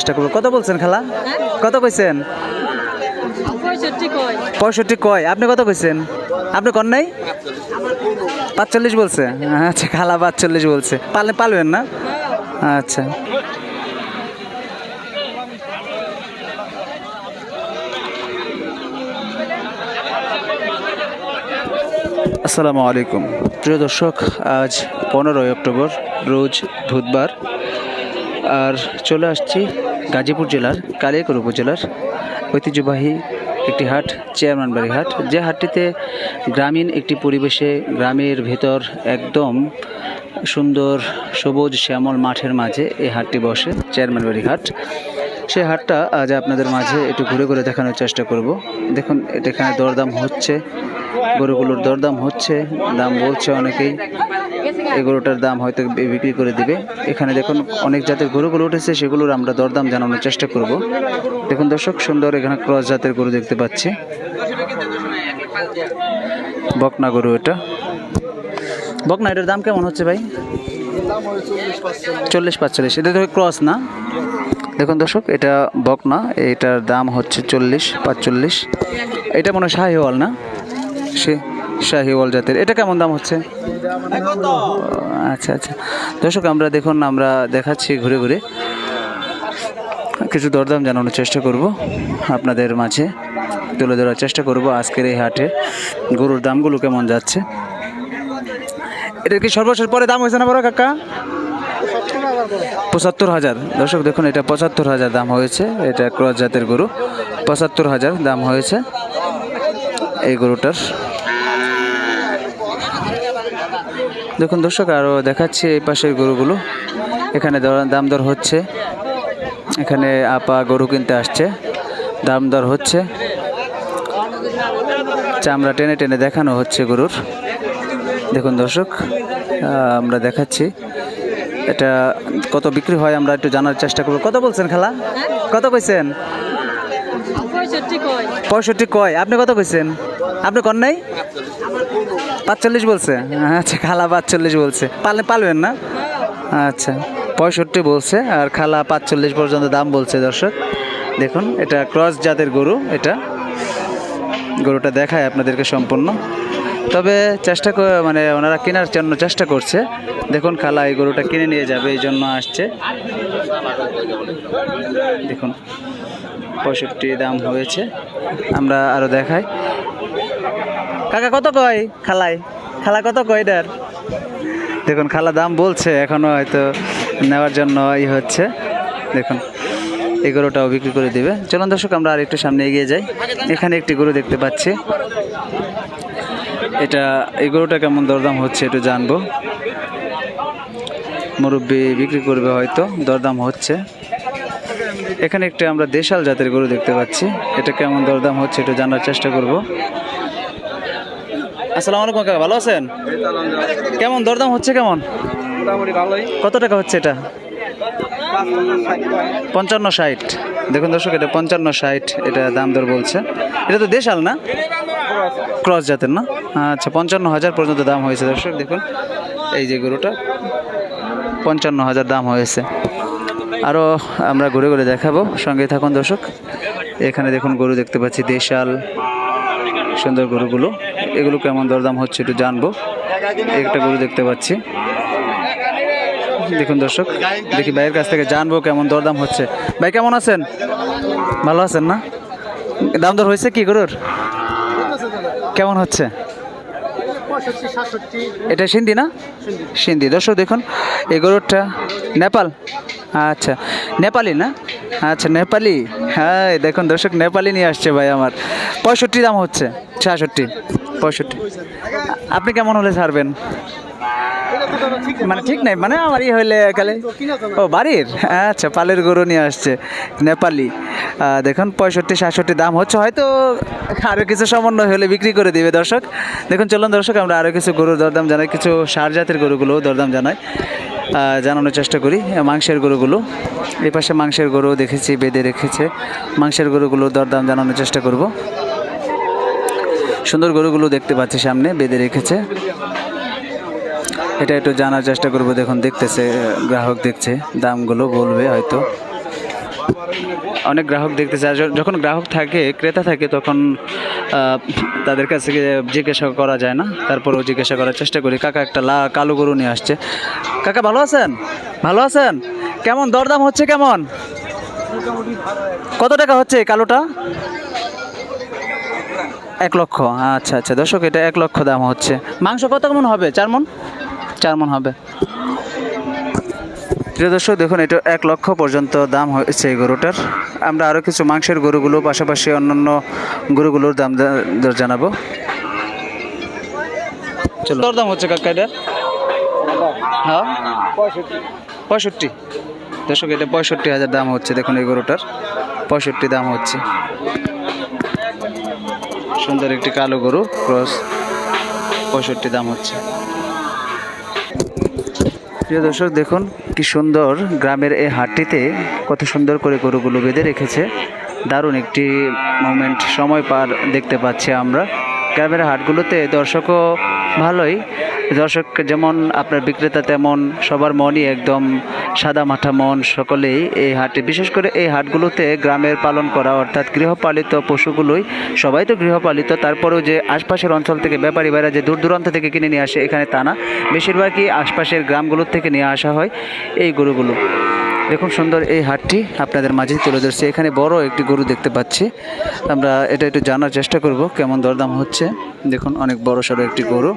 চেষ্টা করব। কত বলছেন খালা? কত কইছেন? পঁয়ষট্টি কয়। আপনি কত কইছেন? আপনি কন নাই? পাঁচচল্লিশ বলছে। আচ্ছা খালা পাঁচচল্লিশ বলছে। পালে পালবেন না? আচ্ছা। আসসালামু আলাইকুম। প্রিয় দর্শক আজ পনেরোই অক্টোবর রোজ বুধবার। আর চলে আসছি গাজীপুর জেলার কালিয়াকৈর উপজেলার ঐতিহ্যবাহী একটি হাট চেয়ারম্যানবাড়ি হাট। যে হাটটিতে গ্রামীণ একটি পরিবেশে গ্রামের ভেতর একদম সুন্দর সবুজ শ্যামল মাঠের মাঝে এই হাটটি বসে চেয়ারম্যানবাড়ি হাট। সেই হাটটা আজ আপনাদের মাঝে একটু ঘুরে ঘুরে দেখানোর চেষ্টা করব। দেখুন এটা এখানে দরদাম হচ্ছে, গরুগুলোর দরদাম হচ্ছে, দাম বলছে অনেকেই। এই গরুটার দাম হয়তো বিক্রি করে দিবে। এখানে দেখুন অনেক জাতের গরুগুলো উঠেছে, সেগুলোর আমরা দরদাম জানানোর চেষ্টা করব। দেখুন দর্শক, সুন্দর এখানে ক্রস জাতের গরু দেখতে পাচ্ছি। বকনা গরু এটা। বকনা, এটার দাম কেমন হচ্ছে ভাই? চল্লিশ পাঁচচল্লিশ। এটা তো ক্রস না? দেখুন দর্শক, এটা বকনা, এটার দাম হচ্ছে চল্লিশ পাঁচচল্লিশ। এটা মনে হয় শাহিওয়াল না? সে শাহিওয়াল জাতের। এটা কেমন দাম হচ্ছে? আচ্ছা আচ্ছা। দর্শক, আমরা দেখুন, আমরা দেখাচ্ছি ঘুরে ঘুরে। কিছু দরদাম জানানোর চেষ্টা করব আপনাদের মাঝে। তুলে ধরার চেষ্টা করব আজকের এই হাটে। গরুর দামগুলো কেমন যাচ্ছে? এটা কি সর্বশেষ পরে দাম হয়েছে না বড় কাকা? পঁচাত্তর হাজার। দর্শক, দেখুন, এটা পঁচাত্তর হাজার দাম হয়েছে। এটা ক্রস জাতের গরু। পঁচাত্তর হাজার দাম হয়েছে। এই গরুটার দেখুন দর্শক আরও দেখাচ্ছি এই পাশের গরুগুলো। এখানে দাম দর হচ্ছে। এখানে আপা গরু কিনতে আসছে। দাম দর হচ্ছে। চামড়া টেনে টেনে দেখানো হচ্ছে গরুর। দেখুন দর্শক আমরা দেখাচ্ছি। এটা কত বিক্রি হয় আমরা একটু জানার চেষ্টা করব। কত বলছেন খালা? কত কইছেন? পঁয়ষট্টি কয়। আপনি কত কইছেন? আপনি কন নাই? পাঁচচল্লিশ বলছে। আচ্ছা খালা পাঁচচল্লিশ বলছে। পালে পালবেন না? আচ্ছা পঁয়ষট্টি বলছে আর খালা পাঁচচল্লিশ পর্যন্ত দাম বলছে দর্শক। দেখুন, এটা ক্রস জাতের গরু, এটা। গরুটা দেখায় আপনাদেরকে সম্পূর্ণ। তবে চেষ্টা করে মানে ওনারা কেনার জন্য চেষ্টা করছে। দেখুন, খালা এই গরুটা কিনে নিয়ে যাবে, এই জন্য আসছে। দেখুন, পঁয়ষট্টি দাম হয়েছে। আমরা আরও দেখাই। কাকা, কত কয় খালাই খালা কত কয় এটার দেখুন, খালা দাম বলছে এখনও হয়তো নেওয়ার জন্য ই হচ্ছে। দেখুন, এই গরুটাও বিক্রি করে দিবে। চলুন দর্শক, আমরা আর একটু সামনে এগিয়ে যাই। এখানে একটি গরু দেখতে পাচ্ছি। এটা, এই গরুটা কেমন দরদাম হচ্ছে একটু জানব। মুরব্বি বিক্রি করবে হয়তো, দরদাম হচ্ছে। এখানে একটা আমরা দেশাল জাতের গরু দেখতে পাচ্ছি। এটা কেমন দরদাম হচ্ছে একটু জানার চেষ্টা করব। আসসালামু আলাইকুম কাকা ভালো আছেন? কেমন দরদাম হচ্ছে কেমন? কত টাকা হচ্ছে এটা? পঞ্চান্ন ষাট। দেখুন দর্শক এটা পঞ্চান্ন ষাট এটা দাম দর বলছে। এটা তো দেশাল না? ক্রস জাতের না? আচ্ছা পঞ্চান্ন হাজার পর্যন্ত দাম হয়েছে দর্শক দেখুন। এই যে গরুটা পঞ্চান্ন হাজার দাম হয়েছে। আরও আমরা ঘুরে ঘুরে দেখাবো। সঙ্গে থাকুন দর্শক। এখানে দেখুন গরু দেখতে পাচ্ছি দেশাল। সুন্দর গরুগুলো। এগুলো কেমন দরদাম হচ্ছে, একটু জানব। একটা গরু দেখতে পাচ্ছি। দেখুন দর্শক, দেখি ভাইয়ের কাছ থেকে জানব কেমন দরদাম হচ্ছে। ভাই, কেমন আছেন? ভালো আছেন না? দাম দর হয়েছে কি গরুর? কেমন হচ্ছে? এটা সিন্ধি না? সিন্ধি। দর্শক, দেখুন, এই গরুরটা নেপাল। আচ্ছা নেপালি না? আচ্ছা নেপালি। হ্যাঁ দেখুন দর্শক, নেপালি নিয়ে আসছে ভাই আমার। পঁয়ষট্টি দাম হচ্ছে। ছাষট্টি, পঁয়ষট্টি। আপনি কেমন হলে ছাড়বেন? মানে ঠিক নাই মানে আমার ই হইলে কালে ও, বাড়ির? আচ্ছা পালের গরু নিয়ে আসছে, নেপালি। দেখুন, পঁয়ষট্টি সাতষট্টি দাম হচ্ছে, হয়তো আরও কিছু সমন্বয় হলে বিক্রি করে দিবে দর্শক। দেখুন, চলুন দর্শক, আমরা আরও কিছু গরুর দরদাম জানাই, কিছু সার জাতের গরুগুলো দরদাম জানাই। জানানোর চেষ্টা করি মাংসের গরুগুলো। এই পাশে মাংসের গরু দেখেছি, বেঁধে রেখেছে। মাংসের গরুগুলো দরদাম জানানোর চেষ্টা করব। সুন্দর গরুগুলো দেখতে পাচ্ছি সামনে, বেঁধে রেখেছে। এটা একটু জানার চেষ্টা করব, দেখুন, দেখতেছে গ্রাহক দেখছে, দামগুলো বলবে হয়তো। অনেক গ্রাহক দেখতে চায় য- যখন গ্রাহক থাকে, ক্রেতা থাকে, তখন তাদের কাছ থেকে জিজ্ঞাসা করা যায় না, তারপরেও জিজ্ঞাসা করার চেষ্টা করি। কাকা একটা লা কালো গরু নিয়ে আসছে। কাকা, ভালো আছেন? ভালো আছেন? কেমন? দরদাম হচ্ছে কেমন? কত টাকা হচ্ছে কালোটা? এক লক্ষ আচ্ছা আচ্ছা। দর্শক, এটা এক লক্ষ দাম হচ্ছে। মাংস কত মন হবে? চার মন? চার মন হবে। প্রিয় দর্শক, দেখুন, এটা এক লক্ষ পর্যন্ত দাম হয়েছে এই গরুটার। আমরা আরও কিছু মাংসের গরুগুলো, পাশাপাশি অন্যান্য গরুগুলোর দাম জানাব। দাম হচ্ছে হ্যাঁ? পঁয়ষট্টি। দর্শক, এটা পঁয়ষট্টি হাজার দাম হচ্ছে, দেখুন, এই গরুটার। পঁয়ষট্টি দাম হচ্ছে। সুন্দর একটি কালো গরু, ক্রস পঁয়ষট্টি দাম হচ্ছে। প্রিয় দর্শক, দেখুন কি সুন্দর গ্রামের এই হাটটিতে কত সুন্দর করে গরুগুলো বেঁধে রেখেছে। দারুণ একটি মোমেন্ট সময় পার দেখতে পাচ্ছি আমরা। গ্রামের হাটগুলোতে দর্শকও ভালোই। দর্শক যেমন আপনার বিক্রেতা তেমন সবার মনই একদম সাদা মাঠা মন সকলেই এই হাটে। বিশেষ করে এই হাটগুলোতে গ্রামের পালন করা, অর্থাৎ গৃহপালিত পশুগুলোই, সবাই তো গৃহপালিত, তারপরেও যে আশপাশের অঞ্চল থেকে ব্যাপারী ভাইরা যে দূর দূরান্ত থেকে কিনে নিয়ে আসে, এখানে তা না। বেশিরভাগই আশপাশের গ্রামগুলোর থেকে নিয়ে আসা হয় এই গরুগুলো। দেখুন সুন্দর এই হাটটি আপনাদের মাঝে তুলে ধরছে। এখানে বড় একটি গরু দেখতে পাচ্ছি। আমরা এটা একটু জানার চেষ্টা করব কেমন দরদাম হচ্ছে। দেখুন অনেক বড় সড়ো একটি গরু।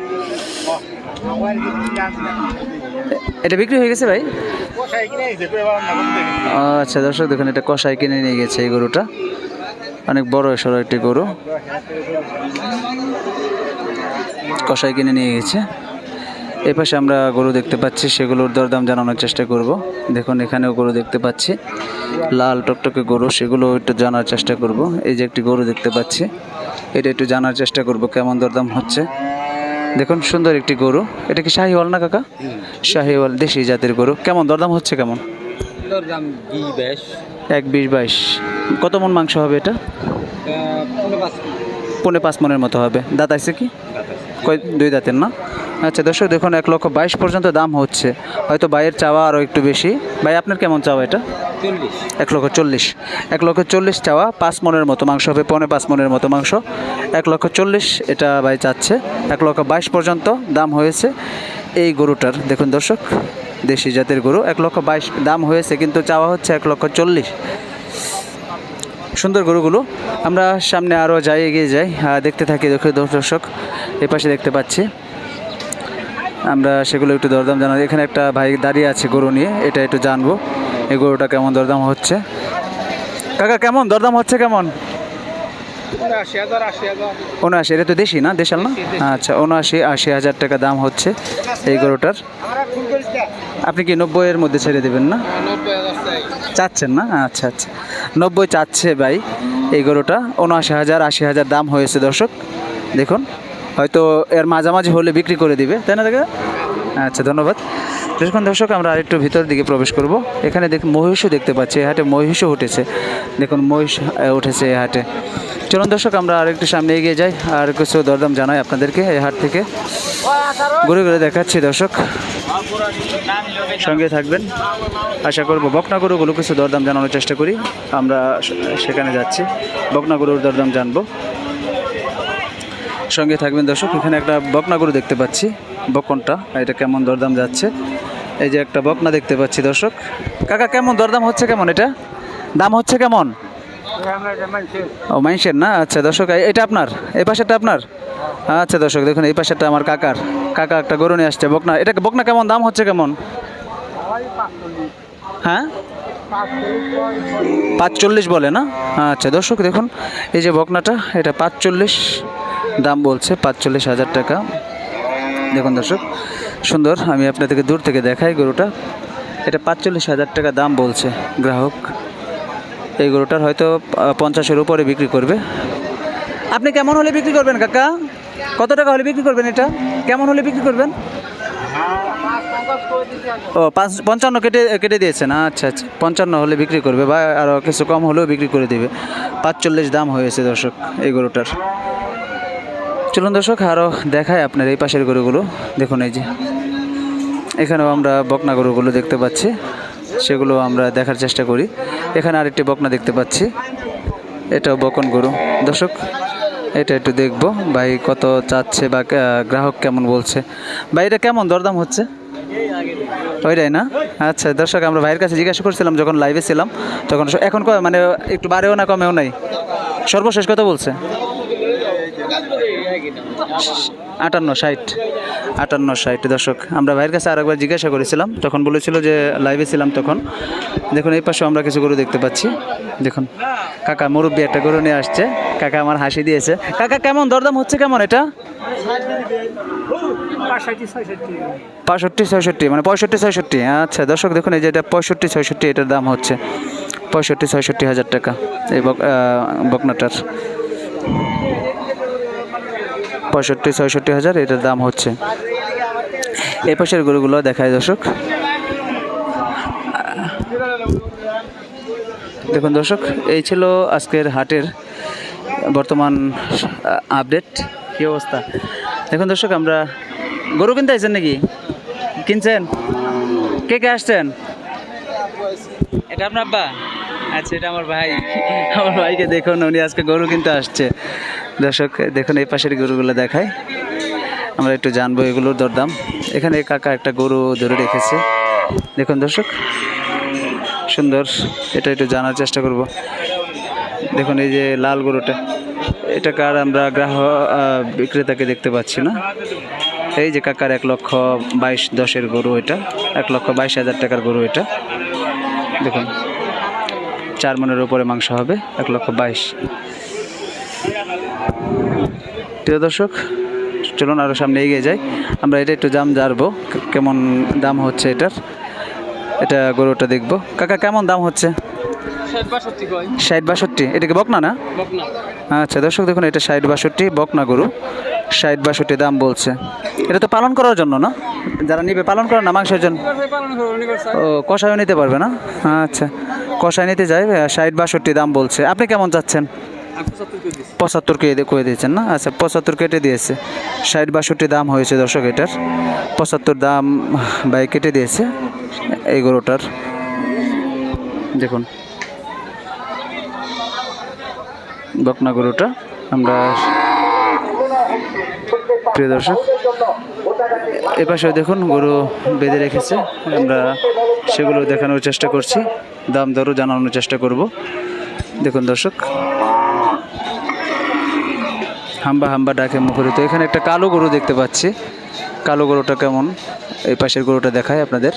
এটা বিক্রি হয়ে গেছে ভাই? আচ্ছা দর্শক দেখুন এটা কষাই কিনে নিয়ে গেছে এই গরুটা। অনেক বড় সড়ো একটি গরু। কষাই কিনে নিয়ে গেছে। এই পাশে আমরা গরু দেখতে পাচ্ছি সেগুলোর দরদাম জানানোর চেষ্টা করব। দেখুন এখানেও গরু দেখতে পাচ্ছি। লাল টকটকে গরু সেগুলো একটু জানার চেষ্টা করব। এই যে একটি গরু দেখতে পাচ্ছি। এটা একটু জানার চেষ্টা করব কেমন দরদাম হচ্ছে। দেখুন সুন্দর একটি গরু। এটা কি শাহিওয়াল না কাকা? শাহিওয়াল দেশি জাতের গরু। কেমন দরদাম হচ্ছে কেমন? দরদাম এক বিশ বাইশ কত মন মাংস হবে এটা? পৌনে পাঁচ মনের মতো হবে। দাঁত আছে কি? দুই দাঁতের না? আচ্ছা দর্শক দেখুন এক লক্ষ বাইশ পর্যন্ত দাম হচ্ছে। হয়তো বাইয়ের চাওয়া আরও একটু বেশি। ভাই আপনার কেমন চাওয়া এটা? এক লক্ষ চল্লিশ। এক লক্ষ চল্লিশ চাওয়া পাঁচ মনের মতো মাংস হবে পনেরো পাঁচ মনের মতো মাংস। এক লক্ষ চল্লিশ এটা ভাই চাচ্ছে। এক লক্ষ বাইশ পর্যন্ত দাম হয়েছে এই গরুটার। দেখুন দর্শক দেশি জাতের গরু। এক লক্ষ বাইশ দাম হয়েছে কিন্তু চাওয়া হচ্ছে এক লক্ষ চল্লিশ। সুন্দর গরুগুলো। আমরা সামনে আরও যাই এগিয়ে যাই। দেখতে থাকি দর্শক এ পাশে দেখতে পাচ্ছি। আমরা সেগুলো একটু দরদাম জানাই। এখানে একটা ভাই দাঁড়িয়ে আছে গরু নিয়ে এটা একটু জানব এই গরুটা কেমন দরদাম হচ্ছে। কাকা কেমন? দরদাম হচ্ছে কেমন? উনআশি এটা তো দেশি না? দেশাল না? আচ্ছা উনআশি আশি হাজার টাকা দাম হচ্ছে এই গরুটার। আপনি কি নব্বইয়ের মধ্যে ছেড়ে দেবেন না? চাচ্ছেন না? আচ্ছা আচ্ছা। নব্বই চাচ্ছে ভাই এই গরুটা। উনআশি হাজার, আশি হাজার দাম হয়েছে দর্শক। দেখুন, হয়তো এর মাঝামাঝি হলে বিক্রি করে দিবে, তাই না দেখা আচ্ছা ধন্যবাদ। দেখুন দর্শক, আমরা আরেকটু ভিতর দিকে প্রবেশ করব। এখানে দেখ, মহিষও দেখতে পাচ্ছি, এই হাটে মহিষও উঠেছে। দেখুন, মহিষ উঠেছে এই হাটে। চলুন দর্শক, আমরা আরেকটু সামনে এগিয়ে যাই। আর কিছু দরদাম জানাই আপনাদেরকে এই হাট থেকে। ঘুরে ঘুরে দেখাচ্ছি দর্শক। সঙ্গে থাকবেন। আশা করব বকনা গরুগুলো কিছু দরদাম জানানোর চেষ্টা করি। আমরা সেখানে যাচ্ছি। বকনা গরুর দরদাম জানব। সঙ্গে থাকবেন দর্শক, এখানে একটা বকনা গরু দেখতে পাচ্ছি। বকনটা, এটা কেমন দরদাম যাচ্ছে? এই যে একটা বকনা দেখতে পাচ্ছি দর্শক। কাকা, কেমন দরদাম হচ্ছে কেমন এটা? দাম হচ্ছে কেমন? ও মাইন্সের না? আচ্ছা দর্শক এটা আপনার? এই পাশেরটা আপনার? আচ্ছা দর্শক, দেখুন, এই পাশেরটা আমার কাকার। কাকা একটা গরু নিয়ে আসছে, বকনা। এটা বকনা কেমন? দাম হচ্ছে কেমন? হ্যাঁ? পাঁচচল্লিশ বলে না? আচ্ছা দর্শক, দেখুন, এই যে বকনাটা, এটা পাঁচচল্লিশ। দাম বলছে পাঁচচল্লিশ হাজার টাকা। দেখুন, দর্শক, সুন্দর, আমি আপনাদেরকে দূর থেকে দেখাই গরুটা। এটা পাঁচচল্লিশ হাজার টাকা দাম বলছে গ্রাহক। এই গরুটার হয়তো পঞ্চাশের উপরে বিক্রি করবে। আপনি কেমন হলে বিক্রি করবেন, কাকা? কত টাকা হলে বিক্রি করবেন এটা? কেমন হলে বিক্রি করবেন? ও, পাঁচ, পঞ্চান্ন কেটে কেটে দিয়েছেন। আচ্ছা আচ্ছা। পঞ্চান্ন হলে বিক্রি করবে। বা আরও কিছু কম হলেও বিক্রি করে দেবে। পাঁচচল্লিশ দাম হয়েছে দর্শক, এই গরুটার। চলুন দর্শক আরও দেখায় আপনার এই পাশের গরুগুলো। দেখুন এই যে, এখানেও আমরা বকনা গরুগুলো দেখতে পাচ্ছি। সেগুলো আমরা দেখার চেষ্টা করি। এখানে আরেকটি বকনা দেখতে পাচ্ছি। এটাও বকন গরু। দর্শক, এটা একটু দেখব। ভাই কত চাচ্ছে বা গ্রাহক কেমন বলছে। ভাই, এটা কেমন দরদাম হচ্ছে? ওইটাই না? আচ্ছা দর্শক, আমরা ভাইয়ের কাছে জিজ্ঞাসা করছিলাম যখন লাইভে ছিলাম, তখন এখন মানে একটু বাড়েও না কমেও নাই? সর্বশেষ কত বলছে? আটান্ন, ষাট। আটান্ন ষাট। দর্শক আমরা ভাইয়ের কাছে আরেকবার জিজ্ঞাসা করেছিলাম তখন বলেছিল যে লাইভে ছিলাম তখন। দেখুন এই পাশে আমরা কিছু গরু দেখতে পাচ্ছি। দেখুন কাকা মুরব্বী একটা গরু নিয়ে আসছে। কাকা আমার হাসি দিয়েছে। কাকা কেমন? দরদাম হচ্ছে কেমন এটা? পঁয়ষট্টি ছয়ষট্টি মানে পঁয়ষট্টি ছয়ষট্টি। আচ্ছা দর্শক দেখুন এই যে এটা পঁয়ষট্টি ছয়ষট্টি এটার দাম হচ্ছে পঁয়ষট্টি ছয়ষট্টি হাজার টাকা। এই বক বকনাটার। পঁয়ষট্টি, ছয়ষট্টি হাজার, এটার দাম হচ্ছে। এই পাশের গরুগুলো দেখায় দর্শক। দেখুন দর্শক, এই ছিল আজকের হাটের বর্তমান আপডেট কী অবস্থা? দেখুন দর্শক, আমরা গরু কিনতে আইছেন নাকি? কিনছেন? কে কে আসছেন? এটা আপনার আব্বা? আচ্ছা এটা আমার ভাই। আমার ভাইকে দেখুন, উনি আজকে গরু কিনতে আসছে। দর্শক দেখুন এই পাশের গরুগুলো দেখায় আমরা একটু জানব এগুলোর দরদাম। এখানে কাকা একটা গরু ধরে রেখেছে। দেখুন দর্শক সুন্দর। এটা একটু জানার চেষ্টা করব। দেখুন এই যে লাল গরুটা এটা কার আমরা গ্রাহক আহ, বিক্রেতাকে দেখতে পাচ্ছি না। এই যে কাকার এক লক্ষ বাইশ দশের গরু এটা এক লক্ষ বাইশ হাজার টাকার গরু এটা। দেখুন চার মনের উপরে মাংস হবে এক লক্ষ বাইশ। প্রিয় দর্শক চলুন আরও সামনে এগিয়ে যাই। আমরা এটা একটু দাম জানব কেমন দাম হচ্ছে এটার। এটা গরুটা দেখব। কাকা কেমন দাম হচ্ছে? ষাট বাষট্টি এটা কি বকনা না? আচ্ছা দর্শক দেখুন এটা ষাট বাষট্টি বকনা গরু। ষাট বাষট্টি দাম বলছে। এটা তো পালন করার জন্য না? যারা নিবে পালন করে না মাংসের জন্য? ও কষায়ও নিতে পারবে না? আচ্ছা কষায় নিতে যায় ষাট বাষট্টি দাম বলছে। আপনি কেমন চাচ্ছেন? পঁচাত্তর কেটে করে দিয়েছেন না? আচ্ছা পঁচাত্তর কেটে দিয়েছে। ষাট বাষট্টি দাম হয়েছে দর্শক এটার। পঁচাত্তর দাম, ভাই, কেটে দিয়েছে এই গরুটার। দেখুন। বকনা গরুটা। আমরা প্রিয় দর্শক এপাশে দেখুন গরু বেঁধে রেখেছে। আমরা সেগুলো দেখানোর চেষ্টা করছি। দাম দরও জানানোর চেষ্টা করব। দেখুন দর্শক হাম্বা হাম্বা ডাকে মুখরিত। এখানে একটা কালো গরু দেখতে পাচ্ছি। কালো গরুটা কেমন? এই পাশের গরুটা দেখায় আপনাদের।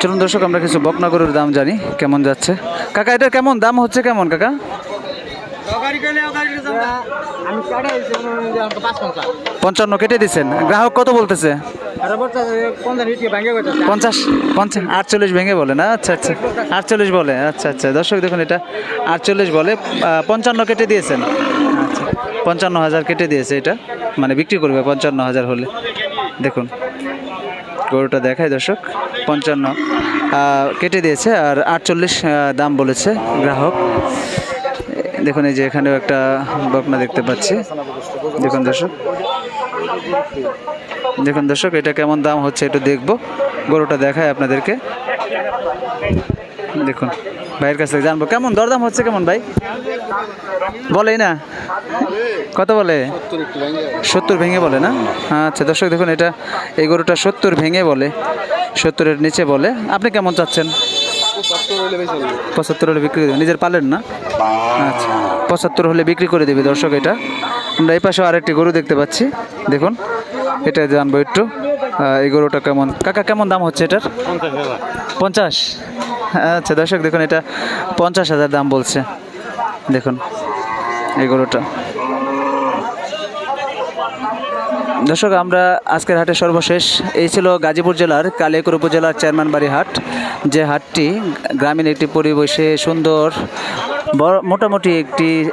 চলুন দর্শক, আমরা কিছু বকনা গরুর দাম জানি, কেমন যাচ্ছে? কাকা এটার কেমন? দাম হচ্ছে কেমন, কাকা? পঞ্চান্ন কেটে দিচ্ছেন গ্রাহক কত বলতেছে? পঞ্চাশ পঞ্চাশ আটচল্লিশ ভেঙে বলে না? আচ্ছা আচ্ছা আটচল্লিশ বলে আচ্ছা আচ্ছা। দর্শক, দেখুন এটা, আটচল্লিশ বলে পঞ্চান্ন কেটে দিয়েছেন। আচ্ছা পঞ্চান্ন হাজার কেটে দিয়েছে এটা মানে বিক্রি করবে পঞ্চান্ন হাজার হলে। দেখুন, গরুটা দেখায় দর্শক, পঞ্চান্ন কেটে দিয়েছে আর আটচল্লিশ দাম বলেছে গ্রাহক। দেখুন এই যে এখানেও একটা বকনা দেখতে পাচ্ছি। দেখুন দর্শক। দেখুন দর্শক, এটা কেমন দাম হচ্ছে একটু দেখব। গরুটা দেখায় আপনাদেরকে। দেখুন, ভাইয়ের কাছ থেকে জানব। কেমন, দরদাম হচ্ছে কেমন ভাই? বলেই না? কত বলে? সত্তর ভেঙে বলে না? আচ্ছা দর্শক, দেখুন, এটা, এই গরুটা সত্তর ভেঙে বলে। সত্তরের নিচে বলে। আপনি কেমন চাচ্ছেন? পঁচাত্তর হলে বিক্রি নিজের পালেন না? আচ্ছা পঁচাত্তর হলে বিক্রি করে দেবে দর্শক এটা। আমরা এই পাশে আরেকটি গরু দেখতে পাচ্ছি। দেখুন এটা জানব একটু। আহ, এই গরুটা কেমন? কাকা কেমন দাম হচ্ছে এটার? পঞ্চাশ। আচ্ছা দর্শক দেখুন এটা পঞ্চাশ হাজার দাম বলছে। দেখুন এই গরুটা। দর্শক আমরা আজকের হাটে সর্বশেষ। এই ছিল গাজীপুর জেলার কালিয়াকুর উপজেলার চেয়ারম্যানবাড়ি হাট। যে হাটটি গ্রামীণ একটি পরিবেশে সুন্দর বড় মোটামুটি একটি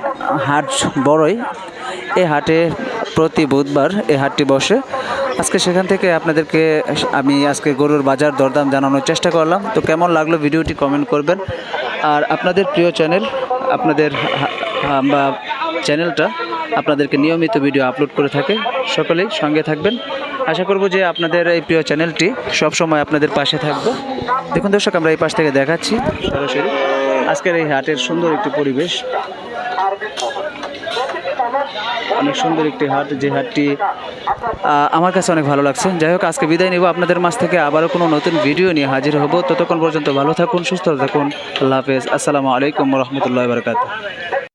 হাট বড়ই। এই হাটে প্রতি বুধবার এই হাটটি বসে। আজকে সেখান থেকে আপনাদেরকে আমি আজকে গরুর বাজার দরদাম জানানোর চেষ্টা করলাম। তো কেমন লাগল ভিডিওটি কমেন্ট করবেন। আর আপনাদের প্রিয় চ্যানেল, আপনাদের বা চ্যানেলটা আপনাদেরকে নিয়মিত ভিডিও আপলোড করে থাকে। সকলেই সঙ্গে থাকবেন। আশা করব যে আপনাদের এই প্রিয় চ্যানেলটি সব সময় আপনাদের পাশে থাকবে। দেখুন দর্শক, আমরা এই পাশ থেকে দেখাচ্ছি সরাসরি। আজকের এই হাটের সুন্দর একটি পরিবেশ। অনেক সুন্দর একটি হাট, যে হাটটি আমার কাছে অনেক ভালো লাগছে। যাই হোক, আজকে বিদায় নিব আপনাদের মাছ থেকে। আবারও কোনো নতুন ভিডিও নিয়ে হাজির হব। ততক্ষণ পর্যন্ত ভালো থাকুন, সুস্থ থাকুন। আল্লাহ হাফেজ। আসসালামু আলাইকুম রহমতুল্লাহ বারকাত